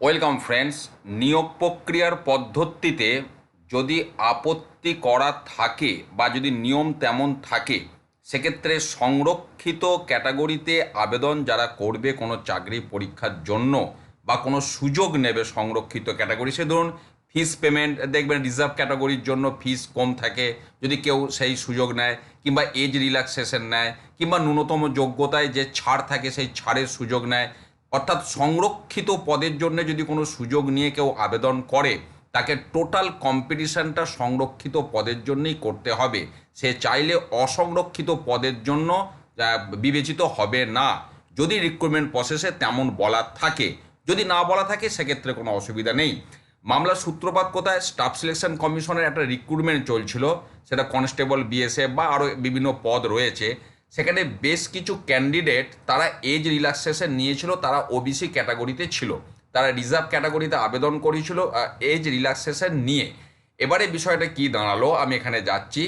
Welcome friends নিয়োগ প্রক্রিয়ার পদ্ধতিতে যদি আপত্তি করা থাকে বা যদি নিয়ম তেমন থাকে, সেক্ষেত্রে সংরক্ষিত ক্যাটাগরিতে আবেদন যারা করবে কোনো চাকরি পরীক্ষার জন্য বা কোনো সুযোগ নেবে সংরক্ষিত ক্যাটাগরি, সে ধরুন ফিস পেমেন্ট দেখবেন রিজার্ভ ক্যাটাগরির জন্য ফিস কম থাকে, যদি কেউ সেই সুযোগ নেয় কিংবা এজ রিল্যাক্সেশন নেয় কিংবা ন্যূনতম যোগ্যতায় যে ছাড় থাকে সেই ছাড়ের সুযোগ নেয় অর্থাৎ সংরক্ষিত পদের জন্য যদি কোনো সুযোগ নিয়ে কেউ আবেদন করে, তাকে টোটাল কম্পিটিশানটা সংরক্ষিত পদের জন্যই করতে হবে। সে চাইলে অসংরক্ষিত পদের জন্য বিবেচিত হবে না। যদি রিক্রুটমেন্ট প্রসেসে তেমন বলা থাকে। যদি না বলা থাকে, সেক্ষেত্রে কোনো অসুবিধা নেই। মামলার সূত্রপাত কোথায়? স্টাফ সিলেকশন কমিশনের একটা রিক্রুটমেন্ট চলছিল। সেটা কনস্টেবল বিএসএফ বা আরও বিভিন্ন পদ রয়েছে। সেখানে বেশ কিছু ক্যান্ডিডেট তারা এজ রিল্যাক্সেশন নিয়েছিল, তারা ওবিসি ক্যাটাগরিতে ছিল। তারা রিজার্ভ ক্যাটাগরিতে আবেদন করেছিল এজ রিল্যাক্সেশন নিয়ে। এবারে বিষয়টা কি দাঁড়াল, আমি এখানে যাচ্ছি।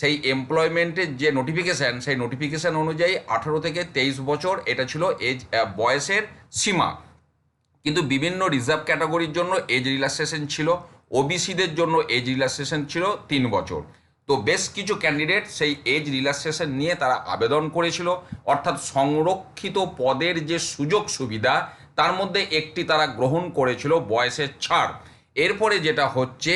সেই এমপ্লয়মেন্টের যে নোটিফিকেশান সেই নোটিফিকেশান অনুযায়ী আঠারো থেকে তেইশ বছর, এটা ছিল এজ বয়সের সীমা। কিন্তু বিভিন্ন রিজার্ভ ক্যাটাগরির জন্য এজ রিল্যাক্সেশন ছিল ওবিসিদের জন্য এজ রিল্যাক্সেশন ছিল তিন বছর। তো বেশ কিছু ক্যান্ডিডেট সেই এজ রিল্যাক্সেশন নিয়ে তারা আবেদন করেছিল। অর্থাৎ সংরক্ষিত পদের যে সুযোগ সুবিধা, তার মধ্যে একটি তারা গ্রহণ করেছিল বয়সের ছাড়। এরপরে যেটা হচ্ছে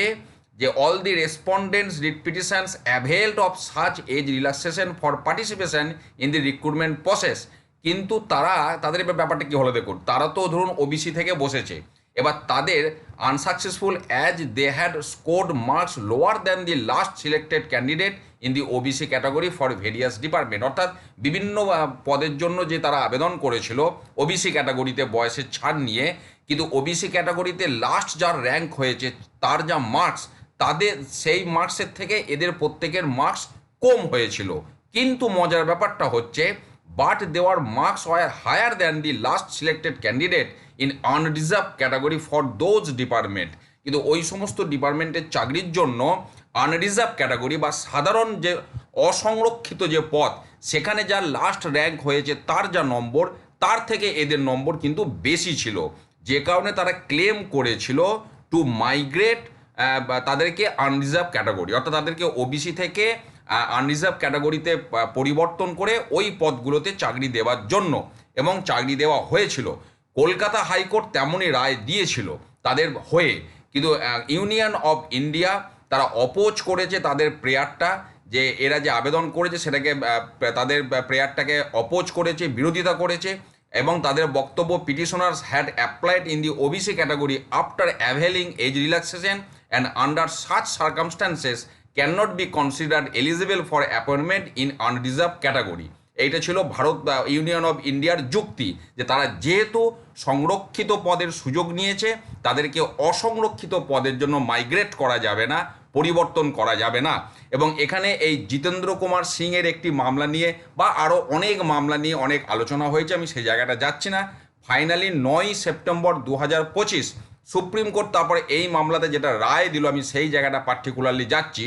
যে all the respondents repetitions availed of such age relaxation for participation in the recruitment process কিন্তু তারা, তাদের ব্যাপারটা কী হলো দেখুন, তারা তো ধরুন ওবিসি থেকে বসেছে। এবার তাদের unsuccessful as they had scored marks lower than the last selected candidate in the OBC category for various department অর্থাৎ বিভিন্ন পদের জন্য যে তারা আবেদন করেছিল ওবিসি ক্যাটাগরিতে বয়সের ছাড় নিয়ে, কিন্তু ওবিসি ক্যাটাগরিতে লাস্ট যার র্যাঙ্ক হয়েছে, তার যা মার্কস তাদের সেই মার্কসের থেকে এদের প্রত্যেকের মার্কস কম হয়েছিল। কিন্তু মজার ব্যাপারটা হচ্ছে but their marks were higher than the last selected candidate in unreserved category for those department কিন্তু ওই সমস্ত ডিপার্টমেন্টের চাকরির জন্য আনরিজার্ভ ক্যাটাগরি বা সাধারণ যে অসংরক্ষিত যে পদ, সেখানে যা লাস্ট র্যাঙ্ক হয়েছে তার যা নম্বর, তার থেকে এদের নম্বর কিন্তু বেশি ছিল। যে কারণে তারা ক্লেম করেছিল টু মাইগ্রেট তাদেরকে আনরিজার্ভ ক্যাটাগরি অর্থাৎ তাদেরকে ওবিসি থেকে আনরিজার্ভ ক্যাটাগরিতে পরিবর্তন করে ওই পদগুলোতে চাকরি দেওয়ার জন্য। এবং চাকরি দেওয়া হয়েছিল। কলকাতা হাইকোর্ট তেমনই রায় দিয়েছিল তাদের হয়ে। কিন্তু ইউনিয়ন অফ ইন্ডিয়া তারা অপোজ করেছে তাদের প্রেয়ারটা যে, এরা যে আবেদন করেছে সেটাকে তাদের প্রেয়ারটাকে অপোজ করেছে, বিরোধিতা করেছে। এবং তাদের বক্তব্য petitioners had applied in the OBC category after availing age relaxation and under such circumstances can not be considered eligible for appointment in unreserved category এইটা ছিল ভারত ইউনিয়ন অফ ইন্ডিয়ার যুক্তি যে তারা যেহেতু সংরক্ষিত পদের সুযোগ নিয়েছে, তাদেরকে অসংরক্ষিত পদের জন্য মাইগ্রেট করা যাবে না, পরিবর্তন করা যাবে না। এবং এখানে এই জিতেন্দ্র কুমার সিং এর একটি মামলা নিয়ে বা আরও অনেক মামলা নিয়ে অনেক আলোচনা হয়েছে, আমি সেই জায়গাটা যাচ্ছি না। ফাইনালি নয় সেপ্টেম্বর দু হাজার পঁচিশ সুপ্রিম কোর্ট তারপরে এই মামলাতে যেটা রায় দিল, আমি সেই জায়গাটা পার্টিকুলারলি যাচ্ছি।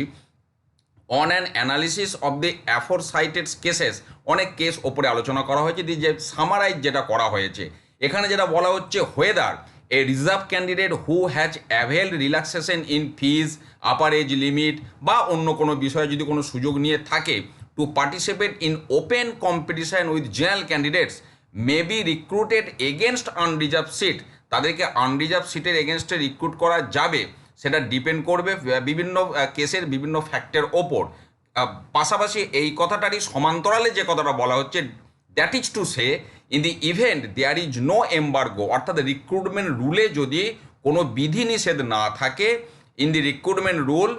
On an analysis of the aforecited cases অনেক কেস ওপরে আলোচনা করা হয়েছে, যে সামারাইজ যেটা করা হয়েছে। এখানে যেটা বলা হচ্ছে whether a reserved candidate who has avail relaxation in fees upper age limit বা অন্য কোনো বিষয়ে যদি কোনো সুযোগ নিয়ে থাকে to participate in open competition with general candidates may be recruited against unreserved seat তাদেরকে আনরিজার্ভ সিটের এগেনস্টে রিক্রুট করা যাবে। সেটা ডিপেন্ড করবে বিভিন্ন কেসের বিভিন্ন ফ্যাক্টের ওপর। পাশাপাশি এই কথাটারই সমান্তরালে যে কথাটা বলা হচ্ছে that is to say in the event there is no embargo অর্থাৎ রিক্রুটমেন্ট রুলে যদি কোনো বিধিনিষেধ না থাকে in the recruitment rule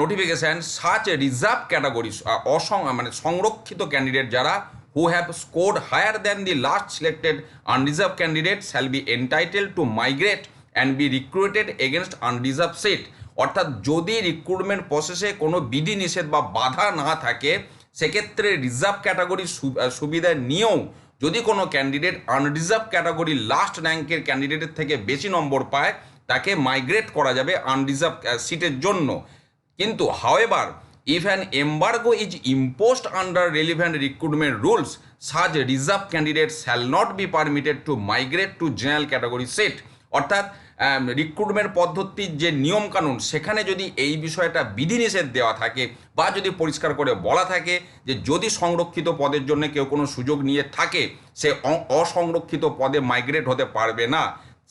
notification such reserved category অসং মানে সংরক্ষিত ক্যান্ডিডেট যারা who have score higher than the last selected unreserved candidate shall be entitle to migrate and be recruited against unreserved seat অর্থাৎ যদি রিক্রুটমেন্ট প্রসেসে কোনো বিধিনিষেধ বা বাধা না থাকে, সেক্ষেত্রে রিজার্ভ ক্যাটাগরির সুবিধা নিয়েও যদি কোনো ক্যান্ডিডেট আনরিজার্ভ ক্যাটাগরি লাস্ট র্যাঙ্কের ক্যান্ডিডেটের থেকে বেশি নম্বর পায়, তাকে মাইগ্রেট করা যাবে আনরিজার্ভ সিটের জন্য। কিন্তু however if an embargo is imposed under relevant recruitment rules such reserved candidate shall not be permitted to migrate to general category seat অর্থাৎ রিক্রুটমেন্ট পদ্ধতির যে নিয়মকানুন, সেখানে যদি এই বিষয়টা বিধিনিষেধ দেওয়া থাকে বা যদি পরিষ্কার করে বলা থাকে যে যদি সংরক্ষিত পদের জন্য কেউ কোনো সুযোগ নিয়ে থাকে, সে অসংরক্ষিত পদে মাইগ্রেট হতে পারবে না।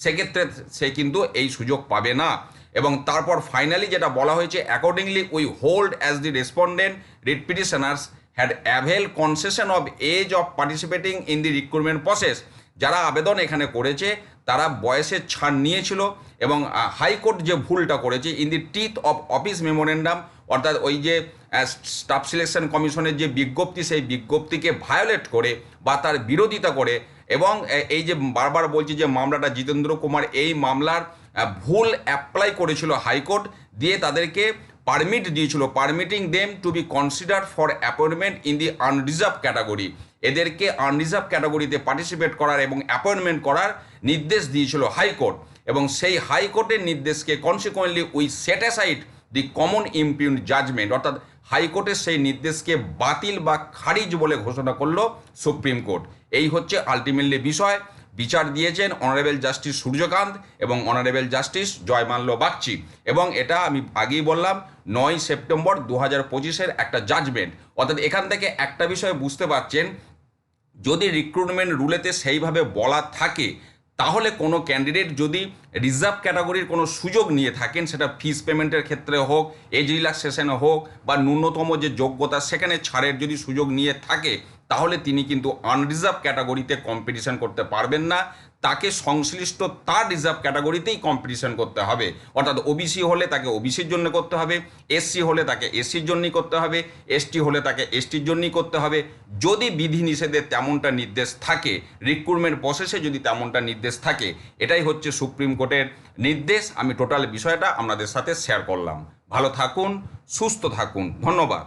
সেক্ষেত্রে সে কিন্তু এই সুযোগ পাবে না। এবং তারপর ফাইনালি যেটা বলা হয়েছে accordingly we hold as the respondent writ petitioners had avail concession of age of participating in the recruitment process যারা আবেদন এখানে করেছে তারা বয়সের ছাড় নিয়েছিল এবং হাইকোর্ট যে ভুলটা করেছে in the teeth of office memorandum অর্থাৎ ওই যে স্টাফ সিলেকশন কমিশনের যে বিজ্ঞপ্তি, সেই বিজ্ঞপ্তিকে ভায়োলেট করে বা তার বিরোধিতা করে এবং এই যে বারবার বলছি যে মামলাটা জিতেন্দ্র কুমার এই মামলার ভুল অ্যাপ্লাই করেছিল হাইকোর্ট, দিয়ে তাদেরকে পারমিট দিয়েছিল। Permitting them to be consider for appointment in the unreserved category এদেরকে আনরিজার্ভ ক্যাটাগরিতে পার্টিসিপেট করার এবং অ্যাপয়েন্টমেন্ট করার নির্দেশ দিয়েছিল হাইকোর্ট এবং সেই হাইকোর্টের নির্দেশকে consequently we set the common impugned judgment অর্থাৎ হাইকোর্টের সেই নির্দেশকে বাতিল বা খারিজ বলে ঘোষণা করল সুপ্রিম কোর্ট। এই হচ্ছে আলটিমেটলি বিষয়। বিচার দিয়েছেন অনারেবল জাস্টিস সূর্যকান্ত এবং অনারেবল জাস্টিস জয়মাল্য বাগচি এবং এটা আমি আগেই বললাম, নয় সেপ্টেম্বর দু হাজার পঁচিশের একটা জাজমেন্ট অর্থাৎ এখান থেকে একটা বিষয় বুঝতে পারছেন, যদি রিক্রুটমেন্ট রুলেতে সেইভাবে বলা থাকে তাহলে কোনো ক্যান্ডিডেট যদি রিজার্ভ ক্যাটাগরির কোনো সুযোগ নিয়ে থাকেন, সেটা ফিস পেমেন্টের ক্ষেত্রে হোক এজ রিল্যাক্সেশনে হোক, বা ন্যূনতম যে যোগ্যতা, সেখানে ছাড়ের যদি সুযোগ নিয়ে থাকে তাহলে তিনি কিন্তু আনরিজার্ভ ক্যাটাগরিতে কম্পিটিশন করতে পারবেন না। তাকে সংশ্লিষ্ট তার রিজার্ভ ক্যাটাগরিতেই কম্পিটিশন করতে হবে। অর্থাৎ ওবিসি হলে তাকে ওবিসির জন্য করতে হবে এসসি হলে তাকে এসসির জন্যই করতে হবে এসটি হলে তাকে এসটির জন্যই করতে হবে। যদি বিধিনিষেধে তেমনটা নির্দেশ থাকে রিক্রুটমেন্ট প্রসেসে যদি তেমনটা নির্দেশ থাকে, এটাই হচ্ছে সুপ্রিম কোর্টের নির্দেশ। আমি টোটাল বিষয়টা আপনাদের সাথে শেয়ার করলাম। ভালো থাকুন, সুস্থ থাকুন। ধন্যবাদ।